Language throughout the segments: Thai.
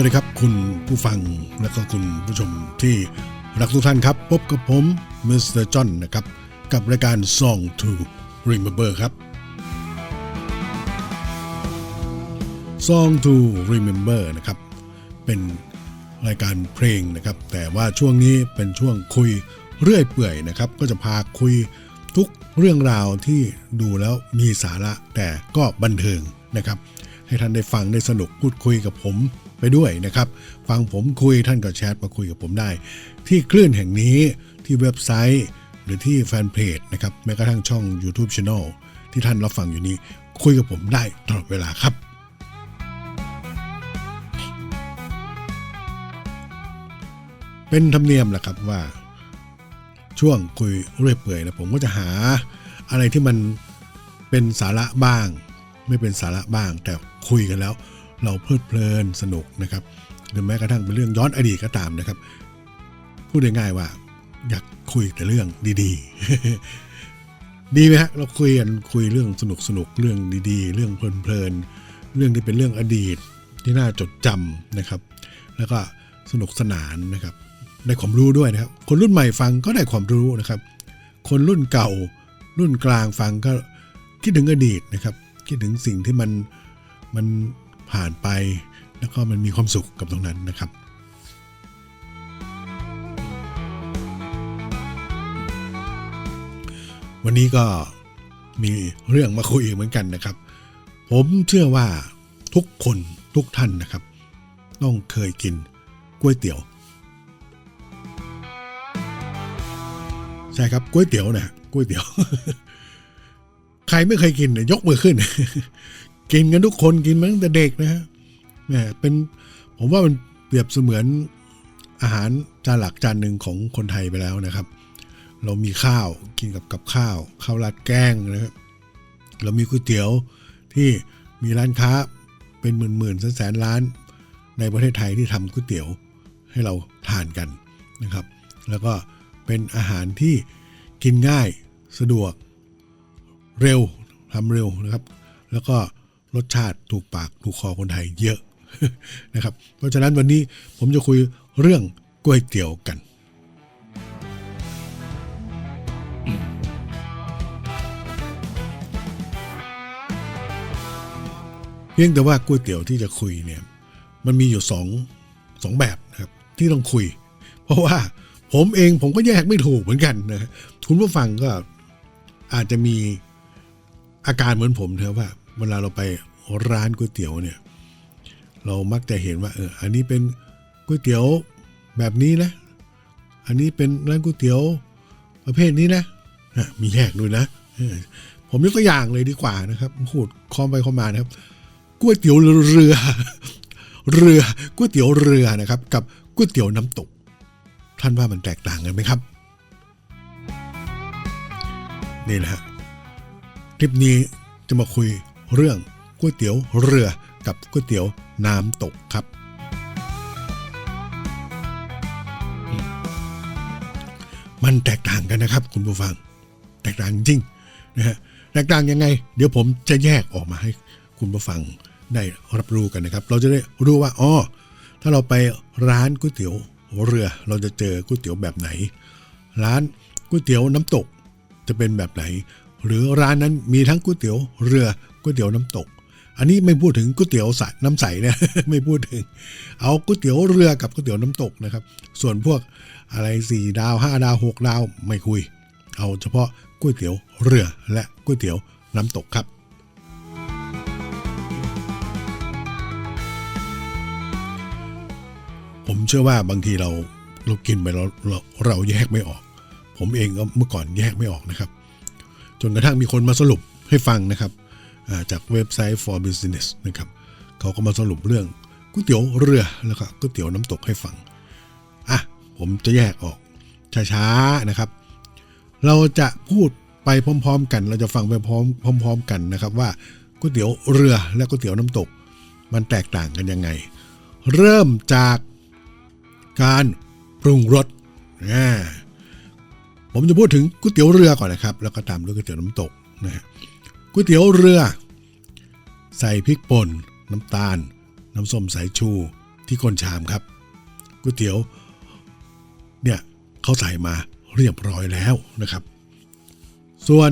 วัสดีครับ คุณผู้ฟังและก็คุณผู้ชมที่รักทุกท่านครับ พบกับผมมิสเตอร์จอนนะครับ กับรายการ Song to Remember ครับ Song to Remember นะครับ เป็นรายการเพลงนะครับ แต่ว่าช่วงนี้เป็นช่วงคุยเรื่อยเปื่อยนะครับ ก็จะพาคุยทุกเรื่องราวที่ดูแล้วมีสาระแต่ก็บันเทิงนะครับ ให้ท่านได้ฟังได้สนุกพูดคุยกับผม ไปด้วยนะครับ ฟังผมคุยท่านก็แชทมาคุยกับผมได้ ที่คลื่นแห่งนี้ที่เว็บไซต์หรือที่แฟนเพจนะครับแม้กระทั่งช่อง YouTube Channel ที่ท่านรับฟังอยู่นี้ คุยกับผมได้ตลอดเวลาครับ เป็นธรรมเนียมแหละครับว่า ช่วงคุยเรื่อยเปื่อยนะผมก็จะหาอะไรที่มันเป็นสาระบ้าง ไม่เป็นสาระบ้างแต่คุยกันแล้ว เราเพลิดเพลินสนุกนะครับหรือแม้กระทั่งเป็นเรื่องย้อนอดีตก็ตามนะครับ พูดง่ายๆว่า อยากคุยแต่เรื่องดีๆ ดีไหมฮะเราคุยกันคุยเรื่องสนุกสนุกเรื่องดีๆ เรื่องเพลินๆเรื่องที่เป็นเรื่องอดีตที่น่าจดจำนะครับ แล้วก็สนุกสนานนะครับได้ความรู้ด้วยนะครับ คนรุ่นใหม่ฟังก็ได้ความรู้นะครับ คนรุ่นเก่า รุ่นกลางฟังก็คิดถึงอดีตนะครับ คิดถึงสิ่งที่มันมัน ผ่านไป แล้วก็มันมีความสุขกับตรงนั้นนะครับวันนี้ก็มีเรื่องมาคุยอีกเหมือนกันนะครับ ผมเชื่อว่าทุกคนทุกท่านนะครับ ต้องเคยกินก๋วยเตี๋ยว ใช่ครับก๋วยเตี๋ยวนะก๋วยเตี๋ยว ใครไม่เคยกินเนี่ยยกมือขึ้น กินกันทุกคนกินมาตั้งแต่เด็กนะฮะแหมเป็นผมว่ามันเปรียบเสมือนอาหารจานหลักจานหนึ่งของคนไทยไปแล้วนะครับ เรามีข้าวกินกับกับข้าวข้าวราดแกงนะครับเรามีก๋วยเตี๋ยวที่มีร้านค้าเป็นหมื่นหมื่นแสนแสนร้าน ในประเทศไทยที่ทำก๋วยเตี๋ยวให้เราทานกันนะครับ แล้วก็เป็นอาหารที่กินง่ายสะดวกเร็วทำเร็วนะครับ แล้วก็ รสชาติถูกปากถูกคอคนไทยเยอะนะครับ เพราะฉะนั้นวันนี้ผมจะคุยเรื่องก๋วยเตี๋ยวกันเพียงแต่ว่าก๋วยเตี๋ยวที่จะคุยเนี่ยมันมีอยู่สองสองแบบนะครับที่ต้องคุย เพราะว่าผมเองผมก็แยกไม่ถูกเหมือนกันนะคุณผู้ฟังก็อาจจะมีอาการเหมือนผมเถอะว่า เวลาเราไปร้านก๋วยเตี๋ยวเนี่ยเรามักจะเห็นว่าเอออันนี้เป็นก๋วยเตี๋ยวแบบนี้นะ อันนี้เป็นร้านก๋วยเตี๋ยวประเภทนี้นะนะมีแยกด้วยนะ ผมยกตัวอย่างเลยดีกว่านะครับพูดคอมไปคอมมานะครับก๋วยเตี๋ยวเรือ เรือก๋วยเตี๋ยวเรือนะครับ กับก๋วยเตี๋ยวน้ำตก ท่านว่ามันแตกต่างกันไหมครับนี่แหละฮะคลิปนี้จะมาคุย เรื่องก๋วยเตี๋ยวเรือกับก๋วยเตี๋ยวน้ำตกครับ มันแตกต่างกันนะครับ คุณผู้ฟัง แตกต่างจริงนะฮะแตกต่างยังไง เดี๋ยวผมจะแยกออกมาให้คุณผู้ฟังได้รับรู้กันนะครับ เราจะได้รู้ว่าอ๋อถ้าเราไปร้านก๋วยเตี๋ยวเรือ เราจะเจอก๋วยเตี๋ยวแบบไหน ร้านก๋วยเตี๋ยวน้ำตกจะเป็นแบบไหน หรือร้านนั้นมีทั้งก๋วยเตี๋ยวเรือก๋วยเตี๋ยวน้ำตก อันนี้ไม่พูดถึงก๋วยเตี๋ยวสน้ำใสนะไม่พูดถึง เอาก๋วยเตี๋ยวเรือกับก๋วยเตี๋ยวน้ำตกนะครับ ส่วนพวกอะไรสี่ดาวห้าดาวหกดาวไม่คุย เอาเฉพาะก๋วยเตี๋ยวเรือและก๋วยเตี๋ยวน้ำตกครับผมเชื่อว่าบางทีเราเรากินไปเราเราเราแยกไม่ออก ผมเองก็เมื่อก่อนแยกไม่ออกนะครับ จนกระทั่งมีคนมาสรุปให้ฟังนะครับ จากเว็บไซต์ for business นะครับเขาก็มาสรุปเรื่องก๋วยเตี๋ยวเรือแล้วก็ก๋วยเตี๋ยวน้ำตกให้ฟังอะผมจะแยกออกช้าๆนะครับ เราจะพูดไปพร้อม ๆ กัน เราจะฟังไปพร้อม ๆ กันนะครับว่าก๋วยเตี๋ยวเรือและก๋วยเตี๋ยวน้ำตก มันแตกต่างกันยังไง เริ่มจากการปรุงรสอ่าผมจะพูดถึงก๋วยเตี๋ยวเรือก่อนนะครับ แล้วก็ตามด้วยก๋วยเตี๋ยวน้ำตกนะฮะ ก๋วยเตี๋ยวเรือ ใส่พริกป่น น้ำตาล น้ำส้มสายชูที่ก้นชามครับก๋วยเตี๋ยวเนี่ยเขาใส่มาเรียบร้อยแล้วนะครับ ส่วน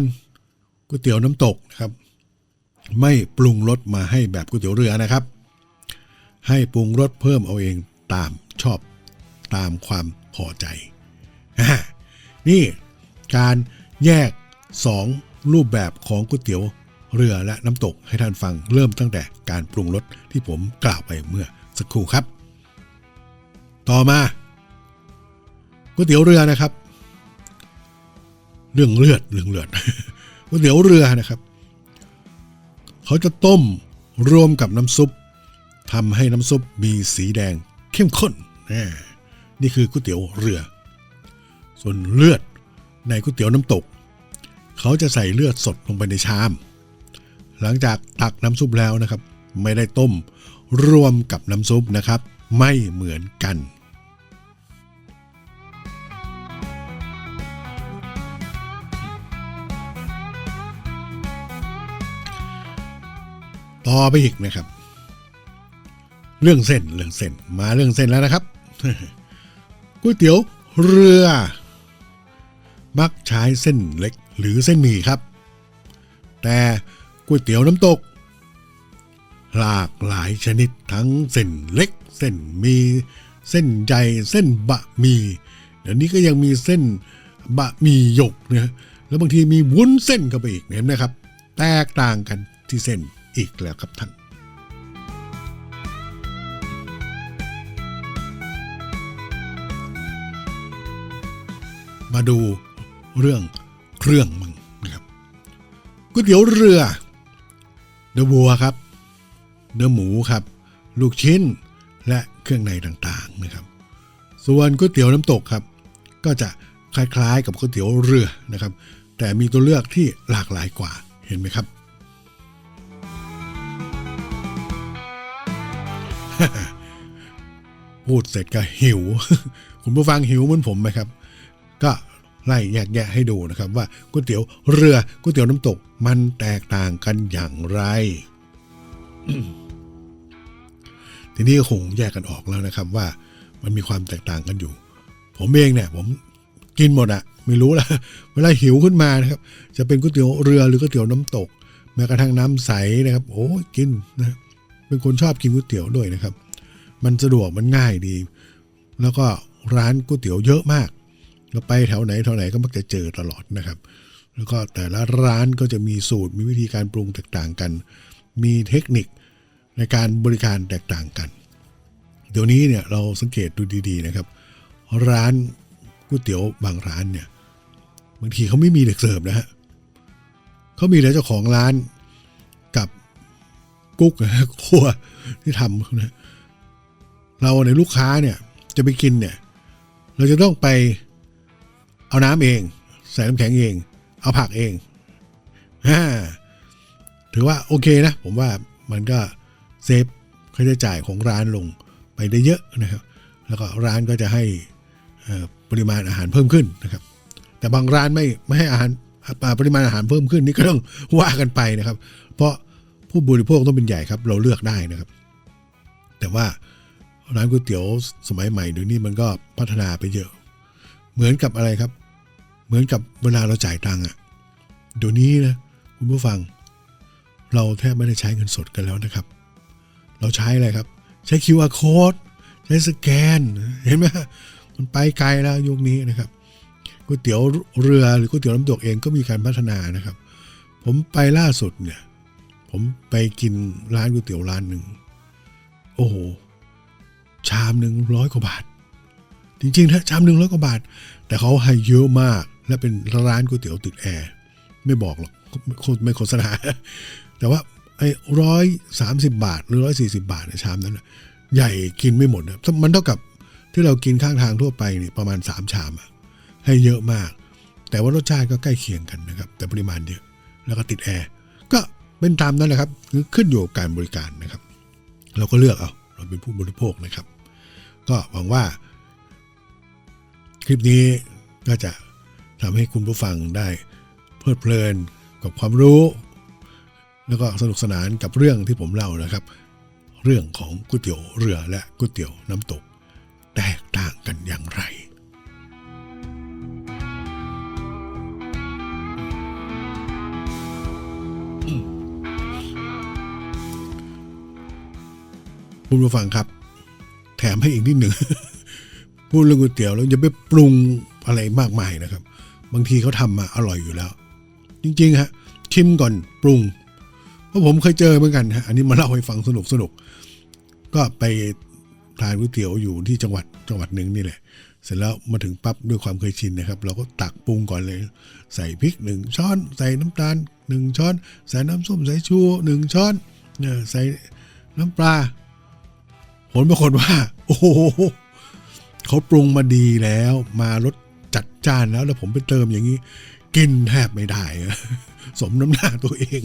ก๋วยเตี๋ยวน้ำตกนะครับ ไม่ปรุงรสมาให้แบบก๋วยเตี๋ยวเรือนะครับ ให้ปรุงรสเพิ่มเอาเองตามชอบตามความพอใจ นี่การแยก 2 รูปแบบของก๋วยเตี๋ยวเรือและน้ำตกให้ท่านฟังเริ่มตั้งแต่การปรุงรสที่ผมกล่าวไปเมื่อสักครู่ครับ ต่อมาก๋วยเตี๋ยวเรือนะครับ เรื่องเลือดเรื่องเลือดก๋วยเตี๋ยวเรือนะครับ เขาจะต้มรวมกับน้ำซุปทำให้น้ำซุปมีสีแดงเข้มข้นนี่คือก๋วยเตี๋ยวเรือ ส่วนเลือดในก๋วยเตี๋ยวน้ำตก เขาจะใส่เลือดสดลงไปในชาม หลังจากตักน้ำซุปแล้วนะครับ ไม่ได้ต้มรวมกับน้ำซุปนะครับ ไม่เหมือนกันต่อไปอีกนะครับ เรื่องเส้นเรื่องเส้นมาเรื่องเส้นแล้วนะครับก๋วยเตี๋ยวเรือ มักใช้เส้นเล็ก หรือเส้นหมี่ครับ แต่ก๋วยเตี๋ยวน้ำตก หลากหลายชนิดทั้งเส้นเล็ก เส้นมีเส้นใหญ่เส้นบะหมี่เดี๋ยวนี้ก็ยังมีเส้นบะหมี่หยกนะแล้วบางทีมีวุ้นเส้นเข้าไปอีกเห็นไหมครับ แตกต่างกันที่เส้นอีกแล้วครับท่านมาดูเรื่อง เครื่องมึงนะครับก๋วยเตี๋ยวเรือ เนื้อวัวครับ เนื้อหมูครับ ลูกชิ้นและเครื่องในต่างๆนะครับ ส่วนก๋วยเตี๋ยวน้ำตกครับ ก็จะคล้ายๆ กับก๋วยเตี๋ยวเรือนะครับ แต่มีตัวเลือกที่หลากหลายกว่าเห็นไหมครับ พูดเสร็จก็หิว คุณผู้ฟังหิวเหมือนผมไหมครับ ก็ ไล่แยกแยะให้ดูนะครับว่าก๋วยเตี๋ยวเรือก๋วยเตี๋ยวน้ำตกมันแตกต่างกันอย่างไร ทีนี้คงแยกกันออกแล้วนะครับว่ามันมีความแตกต่างกันอยู่ ผมเองเนี่ย ผมกินหมดอะไม่รู้ละเวลาหิวขึ้นมานะครับ จะเป็นก๋วยเตี๋ยวเรือหรือก๋วยเตี๋ยวน้ำตก แม้กระทั่งน้ำใสนะครับ โอ้กินนะเป็นคนชอบกินก๋วยเตี๋ยวด้วยนะครับ มันสะดวกมันง่ายดี แล้วก็ร้านก๋วยเตี๋ยวเยอะมาก เราไปแถวไหนแถวไหนก็มักจะเจอตลอดนะครับ แล้วก็แต่ละร้านก็จะมีสูตรมีวิธีการปรุงแตกต่างกัน มีเทคนิคในการบริการแตกต่างกัน เดี๋ยวนี้เนี่ยเราสังเกตดูดีๆนะครับ ร้านก๋วยเตี๋ยวบางร้านเนี่ยบางทีเขาไม่มีเด็กเสิร์ฟนะฮะเขามีแต่เจ้าของร้านกับกุ๊กนะครัวที่ทำนะเราในลูกค้าเนี่ยจะไปกินเนี่ย เราจะต้องไป เอาน้ำเอง ใส่น้ำแข็งเอง เอาผักเองฮ่าถือว่าโอเคนะ ผมว่ามันก็เซฟค่าใช้จ่ายของร้านลงไปได้เยอะนะครับ แล้วก็ร้านก็จะให้ปริมาณอาหารเพิ่มขึ้นนะครับ แต่บางร้านไม่ไม่ให้อาหารปริมาณอาหารเพิ่มขึ้นนี่ก็ต้องว่ากันไปนะครับ เพราะผู้บริโภคต้องเป็นใหญ่ครับ เราเลือกได้นะครับ แต่ว่าร้านก๋วยเตี๋ยวสมัยใหม่เดี๋ยวนี้มันก็พัฒนาไปเยอะ เหมือนกับอะไรครับ เหมือนกับเวลาเราจ่ายตังค์อะเดี๋ยวนี้นะคุณผู้ฟัง เราแทบไม่ได้ใช้เงินสดกันแล้วนะครับ เราใช้อะไรครับ ใช้ QR code ใช้สแกน เห็นไหมมันไปไกลแล้วยุคนี้นะครับก๋วยเตี๋ยวเรือหรือก๋วยเตี๋ยวน้ำตกเองก็มีการพัฒนานะครับ ผมไปล่าสุดเนี่ย ผมไปกินร้านก๋วยเตี๋ยวร้านหนึ่งโอ้โหชามหนึ่งร้อยกว่าบาท จริงๆนะชามหนึ่งร้อยกว่าบาท แต่เขาให้เยอะมากและเป็นร้านก๋วยเตี๋ยวติดแอร์ไม่บอกหรอกไม่โฆษณาแต่ว่าไอ้ร้อยสามสิบาท หรือร้อยสี่สิบาทในชามนั้นใหญ่กินไม่หมดนะมันเท่ากับที่เรากินข้างทางทั่วไปนี่ประมาณสามชามอะให้เยอะมาก แต่ว่ารสชาติก็ใกล้เคียงกันนะครับ แต่ปริมาณเยอะแล้วก็ติดแอร์ก็เป็นตามนั้นแหละครับคือขึ้นอยู่กับการบริการนะครับ เราก็เลือกเอาเราเป็นผู้บริโภคนะครับ ก็หวังว่า คลิปนี้ก็จะทำให้คุณผู้ฟังได้เพลิดเพลินกับความรู้ แล้วก็สนุกสนานกับเรื่องที่ผมเล่านะครับ เรื่องของก๋วยเตี๋ยวเรือและก๋วยเตี๋ยวน้ำตก แตกต่างกันอย่างไรคุณผู้ฟังครับ แถมให้อีกนิดหนึ่ง พูดเรื่องก๋วยเตี๋ยวแล้วอย่าไปปรุงอะไรมากมายนะครับ บางทีเขาทำมาอร่อยอยู่แล้ว จริงๆฮะชิมก่อนปรุง เพราะผมเคยเจอเหมือนกันฮะอันนี้มาเล่าให้ฟังสนุกสนุกก็ไปทานก๋วยเตี๋ยวอยู่ที่จังหวัดจังหวัดหนึ่งนี่แหละ เสร็จแล้วมาถึงปั๊บด้วยความเคยชินนะครับ เราก็ตักปรุงก่อนเลย ใส่พริกหนึ่งช้อน ใส่น้ำตาลหนึ่งช้อน ใส่น้ำส้มสายชูหนึ่งช้อนเนี่ยใส่น้ำปลาผลปรากฏว่า โอ้โห เขาปรุงมาดีแล้ว มารสจัดจ้านแล้ว แล้วผมไปเติมอย่างนี้ กินแทบไม่ได้ สมน้ำหน้าตัวเอง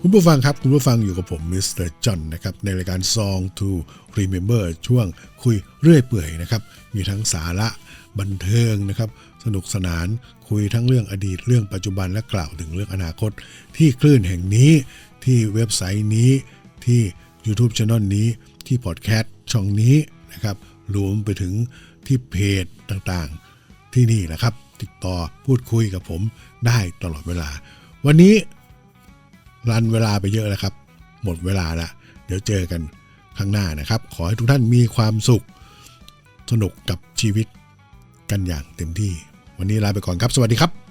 คุณผู้ฟังครับ คุณผู้ฟังอยู่กับผมมิสเตอร์จอนนะครับ ในรายการ Song to Remember ช่วงคุยเรื่อยเปื่อยนะครับ มีทั้งสาระบันเทิงนะครับ สนุกสนานคุยทั้งเรื่องอดีตเรื่องปัจจุบันและกล่าวถึงเรื่องอนาคต ที่คลื่นแห่งนี้ ที่เว็บไซต์นี้ที่ YouTube Channel นี้ที่พอดแคสต์ช่องนี้นะครับรวมไปถึงที่เพจต่างๆ ที่นี่แหละครับ ติดต่อพูดคุยกับผมได้ตลอดเวลา วันนี้รันเวลาไปเยอะแล้วครับ หมดเวลาละเดี๋ยวเจอกันข้างหน้านะครับ ขอให้ทุกท่านมีความสุข สนุกกับชีวิตกันอย่างเต็มที่ วันนี้ลาไปก่อนครับ สวัสดีครับ